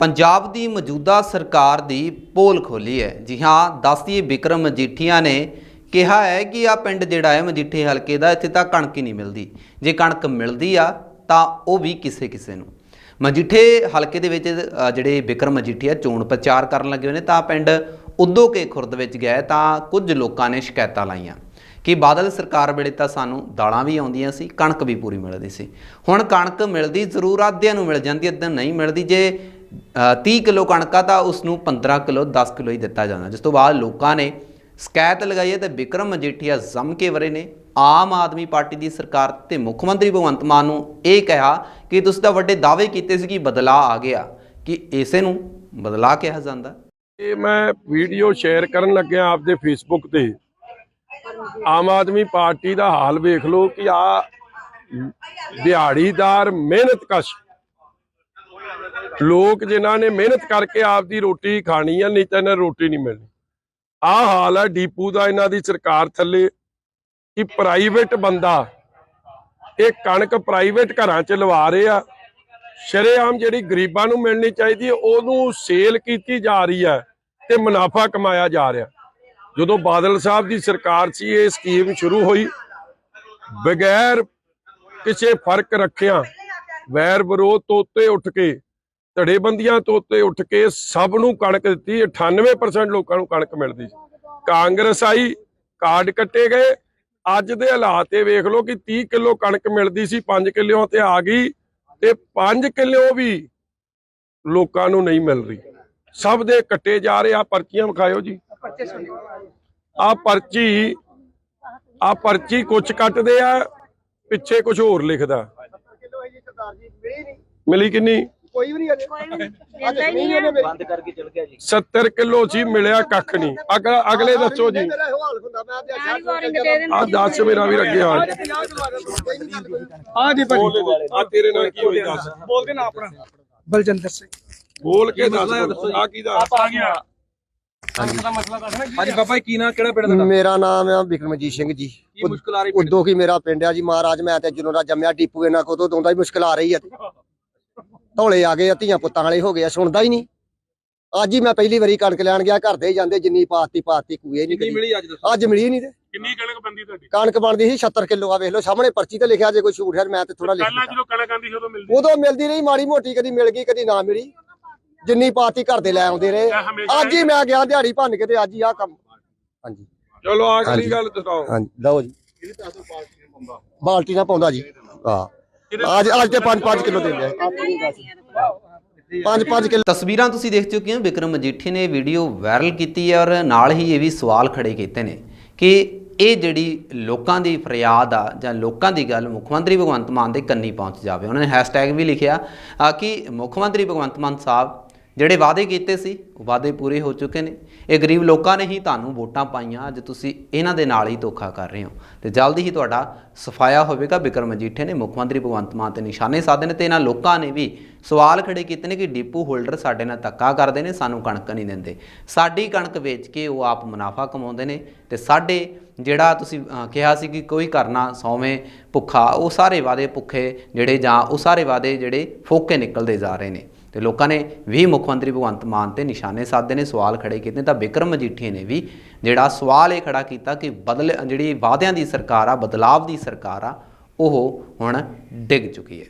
ਪੰਜਾਬ ਦੀ ਮੌਜੂਦਾ ਸਰਕਾਰ ਦੀ ਪੋਲ ਖੋਲੀ ਹੈ। ਜੀ ਹਾਂ, ਦੱਸਦੀਏ ਵਿਕਰਮ ਮਜੀਠੀਆ ਨੇ ਕਿਹਾ ਹੈ ਕਿ ਆ ਪਿੰਡ ਜਿਹੜਾ ਹੈ, ਮਜੀਠੇ ਹਲਕੇ ਦਾ, ਇੱਥੇ ਤਾਂ ਕਣਕ ਹੀ ਨਹੀਂ ਮਿਲਦੀ। ਜੇ ਕਣਕ ਮਿਲਦੀ ਆ, ਤਾਂ ਉਹ ਵੀ ਕਿਸੇ ਕਿਸੇ ਨੂੰ। ਮਜੀਠੇ ਹਲਕੇ ਦੇ ਵਿੱਚ ਜਿਹੜੇ ਵਿਕਰਮ ਮਜੀਠੀਆ ਚੋਣ ਪ੍ਰਚਾਰ ਕਰਨ ਲੱਗੇ ਹੋਏ ਨੇ, ਤਾਂ ਪਿੰਡ ਉਦੋਂ ਕੇ ਖੁਰਦ ਵਿੱਚ ਗਏ ਤਾਂ ਕੁਝ ਲੋਕਾਂ ਨੇ ਸ਼ਿਕਾਇਤਾਂ ਲਾਈਆਂ। ਕਿ ਬਾਦਲ ਸਰਕਾਰ ਵੇਲੇ ਤਾਂ ਸਾਨੂੰ ਦਾਲਾਂ ਵੀ ਆਉਂਦੀਆਂ ਸੀ, ਕਣਕ ਵੀ ਪੂਰੀ ਮਿਲਦੀ ਸੀ। ਹੁਣ ਕਣਕ ਮਿਲਦੀ ਜ਼ਰੂਰ ਅੱਧਿਆਂ ਨੂੰ ਮਿਲ ਜਾਂਦੀ, ਅੱਧਿਆਂ ਨਹੀਂ ਮਿਲਦੀ। ਜੇ 30 ਕਿਲੋ ਕਣਕ ਆ ਤਾਂ ਉਸ ਨੂੰ 15 ਕਿਲੋ 10 ਕਿਲੋ ਹੀ ਦਿੱਤਾ ਜਾਂਦਾ। ਜਿਸ ਤੋਂ ਬਾਅਦ ਲੋਕਾਂ ਨੇ ਸ਼ਿਕਾਇਤ ਲਗਾਈ ਹੈ ਤੇ ਵਿਕਰਮ ਮਜੀਠੀਆ ਜ਼ਮ ਕੇ ਵਰੇ ਨੇ। ਆਮ ਆਦਮੀ ਪਾਰਟੀ ਦੀ ਸਰਕਾਰ ਤੇ ਮੁੱਖ ਮੰਤਰੀ ਭਗਵੰਤ ਮਾਨ ਨੂੰ ਇਹ ਕਿਹਾ ਕਿ ਤੁਸੀਂ ਤਾਂ ਵੱਡੇ ਦਾਅਵੇ ਕੀਤੇ ਸੀ ਕਿ ਬਦਲਾਅ ਆ ਗਿਆ, ਕਿ ਇਸੇ ਨੂੰ ਬਦਲਾਅ ਕਿਹਾ ਜਾਂਦਾ। ਇਹ ਮੈਂ ਵੀਡੀਓ ਸ਼ੇਅਰ ਕਰਨ ਲੱਗਿਆ ਆਪਦੇ ਫੇਸਬੁੱਕ ਤੇ। ਆਮ ਆਦਮੀ ਪਾਰਟੀ ਦਾ ਹਾਲ ਵੇਖ ਲਓ ਕਿ ਆ ਦਿਹਾੜੀਦਾਰ ਮਿਹਨਤਕਸ਼ ਲੋਕ ਜਿਨ੍ਹਾਂ ਨੇ ਮਿਹਨਤ ਕਰਕੇ ਆਪਦੀ ਰੋਟੀ ਖਾਣੀ ਆ, ਨਹੀਂ ਤਾਂ ਇਹਨਾਂ ਨੂੰ ਰੋਟੀ ਨਹੀਂ ਮਿਲਣੀ। ਆ ਹਾਲ ਹੈ ਡੀਪੂ ਦਾ ਇਹਨਾਂ ਦੀ ਸਰਕਾਰ ਥੱਲੇ ਕਿ ਪ੍ਰਾਈਵੇਟ ਬੰਦਾ, ਇਹ ਕਣਕ ਪ੍ਰਾਈਵੇਟ ਘਰਾਂ 'ਚ ਲਵਾ ਰਹੇ। ਆ ਸ਼ਰੇਆਮ ਜਿਹੜੀ ਗਰੀਬਾਂ ਨੂੰ ਮਿਲਣੀ ਚਾਹੀਦੀ, ਉਹਨੂੰ ਸੇਲ ਕੀਤੀ ਜਾ ਰਹੀ ਹੈ ਤੇ ਮੁਨਾਫਾ ਕਮਾਇਆ ਜਾ ਰਿਹਾ। ਜਦੋਂ ਬਾਦਲ ਸਾਹਿਬ ਦੀ ਸਰਕਾਰ ਸੀ, ਇਹ ਸਕੀਮ ਸ਼ੁਰੂ ਹੋਈ। ਬਗੈਰ ਕਿਸੇ ਫ਼ਰਕ ਰੱਖਿਆ, ਵੈਰ ਵਿਰੋਧ ਤੋਂ ਉੱਤੇ ਉੱਠ ਕੇ ਧੜੇਬੰਦੀਆਂ ਤੋਂ ਉੱਤੇ ਉੱਠ ਕੇ ਸਭ ਨੂੰ ਕਣਕ ਦਿੱਤੀ 98% ਲੋਕਾਂ ਨੂੰ ਕਣਕ ਮਿਲਦੀ ਸੀ। ਕਾਂਗਰਸ ਆਈ ਕਾਰਡ ਕੱਟੇ ਗਏ। ਅੱਜ ਦੇ ਹਾਲਾਤ ਇਹ ਵੇਖ ਲਓ ਕਿ 30 ਕਿਲੋ ਕਣਕ ਮਿਲਦੀ ਸੀ 5 ਕਿਲੋਆਂ ਤੇ ਆ ਗਈ ਤੇ 5 ਕਿਲੋ ਵੀ ਲੋਕਾਂ ਨੂੰ ਨਹੀਂ ਮਿਲ ਰਹੀ। ਸਭ ਦੇ ਕੱਟੇ ਜਾ ਰਹੇ। ਆ ਪਰਚੀਆਂ ਵਿਖਾਇਓ ਜੀ। ਆ ਪਰਚੀ ਆ ਪਰਚੀ ਕੁਛ ਕੱਟਦੇ ਆ ਪਿੱਛੇ ਕੁਝ ਹੋਰ ਲਿਖਦਾ। ਕਿਲੋ ਹੈ ਜੀ ਜੀ ਨਹੀਂ ਕੋਈ ਵੀ ਨਹੀਂ ਅਜੇ ਦਿੰਦਾ ਹੀ ਨਹੀਂ ਹੈ। ਬੰਦ ਕਰਕੇ ਚਲ ਗਿਆ ਜੀ। 70 ਕਿਲੋ ਸੀ ਮਿਲਿਆ ਕੱਖ ਨਹੀਂ। ਅਗਲਾ ਅਗਲੇ ਦੱਸੋ ਜੀ। ਮੇਰਾ ਇਹੋ ਹਾਲ ਹੁੰਦਾ ਮੈਂ ਤੇ ਸਾਰੀ ਵਾਰਿੰਗ ਦੇ ਦੇਣ ਆ ਦੱਸ ਮੇਰਾ ਵੀ ਅੱਗੇ ਆ। ਜੀ ਆ ਤੇਰੇ ਨਾਲ ਕੀ ਹੋਈ ਦੱਸ। ਬੋਲਦੇ ਨਾ ਆਪਣਾ। ਬਲਜਿੰਦਰ ਸਿੰਘ। ਬੋਲ ਕੇ ਦੱਸ ਆ ਕੀ ਦੱਸ। ਆ ਗਿਆ ਹਾਂਜੀ। ਬਾਬਾ ਜੀ ਕੀ ਨਾਂ ਕਿਹੜਾ ਪਿੰਡ ਤੁਹਾਡਾ? ਮੇਰਾ ਨਾਮ ਹੈ ਬਿਕਰਮਜੀਤ ਸਿੰਘ ਜੀ। ਕੀ ਮੁਸ਼ਕਲ ਆ ਰਹੀ ਪਿੰਡ? ਉਦੋਂ ਕੀ ਮੇਰਾ ਪਿੰਡ ਆ ਜੀ ਮਹਾਰਾਜ ਮੈਂ ਤੇ ਜਦੋਂ ਦਾ ਜੰਮਿਆ ਡੀਪੂ ਇਹਨਾਂ ਕੋ ਤੋਂ ਦੋਂਦਾ ਹੀ ਮੁਸ਼ਕਲ ਆ ਰਹੀ ਹੈ ਤੇ ਧੌਲੇ ਆ ਗਏ ਆ, ਧੀਆਂ ਪੁੱਤਾਂ ਵਾਲੇ ਹੋ ਗਏ ਆ, ਸੁਣਦਾ ਹੀ ਨਹੀਂ। ਅੱਜ ਹੀ ਮੈਂ ਪਹਿਲੀ ਵਾਰੀ ਕਣਕ ਲੈਣ ਗਿਆ ਘਰ ਦੇ ਜਾਂਦੇ ਜਿੰਨੀ ਪਾਤੀ ਪਾਤੀ ਕੂਏ ਨਹੀਂ ਕਿੰਨੀ ਮਿਲੀ ਅੱਜ ਦੱਸੋ? ਅੱਜ ਮਿਲੀ ਨਹੀਂ ਤੇ। ਕਿੰਨੀ ਕਣਕ ਬੰਦੀ ਤੁਹਾਡੀ? ਕਣਕ ਬਣਦੀ ਸੀ 76 ਕਿਲੋ ਆ ਵੇਖ ਲਓ ਸਾਹਮਣੇ ਪਰਚੀ ਤੇ ਲਿਖਿਆ ਜੇ ਕੋਈ ਝੂਠ ਹੈ ਮੈਂ ਤੇ ਥੋੜਾ ਲਿਖ ਪਹਿਲਾਂ। ਜਦੋਂ ਕਣਕ ਆਂਦੀ ਸੀ ਉਦੋਂ ਮਿਲਦੀ ਉਦੋਂ ਮਿਲਦੀ ਰਹੀ ਮਾੜੀ ਮੋਟੀ ਕਦੀ ਮਿਲ ਗਈ ਕਦੀ ਨਾ ਮਿਲੀ। ਜਿੰਨੀ ਪਾਤੀ ਘਰ ਦੇ ਲੈ ਆਉਂਦੇ ਰਹੇ। ਅੱਜ ਹੀ ਮੈਂ ਗਿਆ ਦਿਹਾੜੀ ਭੰਨ ਕੇ ਤੇ ਅੱਜ ਹੀ ਆ ਕੰਮ। ਹਾਂਜੀ। ਚਲੋ। ਅਗਲੀ ਗੱਲ ਦਿਖਾਓ ਹਾਂਜੀ ਲਓ ਜੀ। ਬਾਲਟੀ ਨਾਲ ਪਾਉਂਦਾ ਜੀ। ਹਾਂ। ਅੱਜ ਅੱਜ ਤੇ 5-5 ਕਿਲੋ ਦੇ ਲਿਆ 5-5 ਕਿਲੋ। ਤਸਵੀਰਾਂ ਤੁਸੀਂ ਦੇਖ ਚੁੱਕੇ ਹੋ ਵਿਕਰਮ ਮਜੀਠੀ ਨੇ ਵੀਡੀਓ ਵਾਇਰਲ ਕੀਤੀ ਹੈ ਔਰ ਨਾਲ ਹੀ ਇਹ ਵੀ ਸਵਾਲ ਖੜੇ ਕੀਤੇ ਨੇ ਕਿ ਇਹ ਜਿਹੜੀ ਲੋਕਾਂ ਦੀ ਫਰਿਆਦ ਆ ਜਾਂ ਲੋਕਾਂ ਦੀ ਗੱਲ ਮੁੱਖ ਮੰਤਰੀ ਭਗਵੰਤ ਮਾਨ ਦੇ ਕੰਨੀ ਪਹੁੰਚ ਜਾਵੇ। ਉਹਨਾਂ ਨੇ ਹੈਸ਼ਟੈਗ ਵੀ ਲਿਖਿਆ ਆ ਕਿ ਮੁੱਖ ਮੰਤਰੀ ਭਗਵੰਤ ਮਾਨ ਸਾਹਿਬ ਜਿਹੜੇ ਵਾਅਦੇ ਕੀਤੇ ਸੀ, ਉਹ ਵਾਅਦੇ ਪੂਰੇ ਹੋ ਚੁੱਕੇ ਨੇ। ਇਹ ਗਰੀਬ ਲੋਕਾਂ ਨੇ ਹੀ ਤੁਹਾਨੂੰ ਵੋਟਾਂ ਪਾਈਆਂ, ਅੱਜ ਤੁਸੀਂ ਇਹਨਾਂ ਦੇ ਨਾਲ ਹੀ ਧੋਖਾ ਕਰ ਰਹੇ ਹੋ। ਤੇ ਜਲਦੀ ਹੀ ਤੁਹਾਡਾ ਸਫਾਇਆ ਹੋਵੇਗਾ। ਬਿਕਰਮ ਮਜੀਠੇ ਨੇ ਮੁੱਖ ਮੰਤਰੀ ਭਗਵੰਤ ਮਾਨ ਤੇ ਨਿਸ਼ਾਨੇ ਸਾਧੇ ਨੇ ਤੇ ਇਹਨਾਂ ਲੋਕਾਂ ਨੇ ਵੀ ਸਵਾਲ ਖੜੇ ਕੀਤੇ ਨੇ ਕਿ ਡਿਪੂ ਹੋਲਡਰ ਸਾਡੇ ਨਾਲ ਧੱਕਾ ਕਰਦੇ ਨੇ, ਸਾਨੂੰ ਕਣਕ ਨਹੀਂ ਦਿੰਦੇ। ਸਾਡੀ ਕਣਕ ਵੇਚ ਕੇ ਉਹ ਆਪ ਮੁਨਾਫਾ ਕਮਾਉਂਦੇ ਨੇ ਤੇ ਸਾਡੇ ਜਿਹੜਾ ਤੁਸੀਂ ਕਿਹਾ ਸੀ ਕਿ ਕੋਈ ਕਰਨਾ ਸੌਵੇਂ ਭੁੱਖਾ, ਉਹ ਸਾਰੇ ਵਾਅਦੇ ਭੁੱਖੇ ਜਿਹੜੇ ਜਾਂ ਉਹ ਸਾਰੇ ਵਾਅਦੇ ਜਿਹੜੇ ਫੋਕੇ ਨਿਕਲਦੇ ਜਾ ਰਹੇ ਨੇ। ਤੇ ਲੋਕਾਂ ਨੇ ਵੀ ਮੁੱਖ ਮੰਤਰੀ ਭਗਵੰਤ ਮਾਨ ਤੇ ਨਿਸ਼ਾਨੇ ਸਾਧੇ ਨੇ, ਸਵਾਲ ਖੜੇ ਕੀਤੇ ਤਾਂ ਬਿਕਰਮ ਮਜੀਠੀ ਨੇ ਵੀ ਜਿਹੜਾ ਸਵਾਲ ਇਹ ਖੜਾ ਕੀਤਾ ਕਿ ਬਦਲ ਜਿਹੜੀ ਵਾਅਦਿਆਂ ਦੀ ਸਰਕਾਰ ਆ, ਬਦਲਾਵ ਦੀ ਸਰਕਾਰ ਆ, ਉਹ ਹੁਣ ਡਿੱਗ ਚੁੱਕੀ ਹੈ।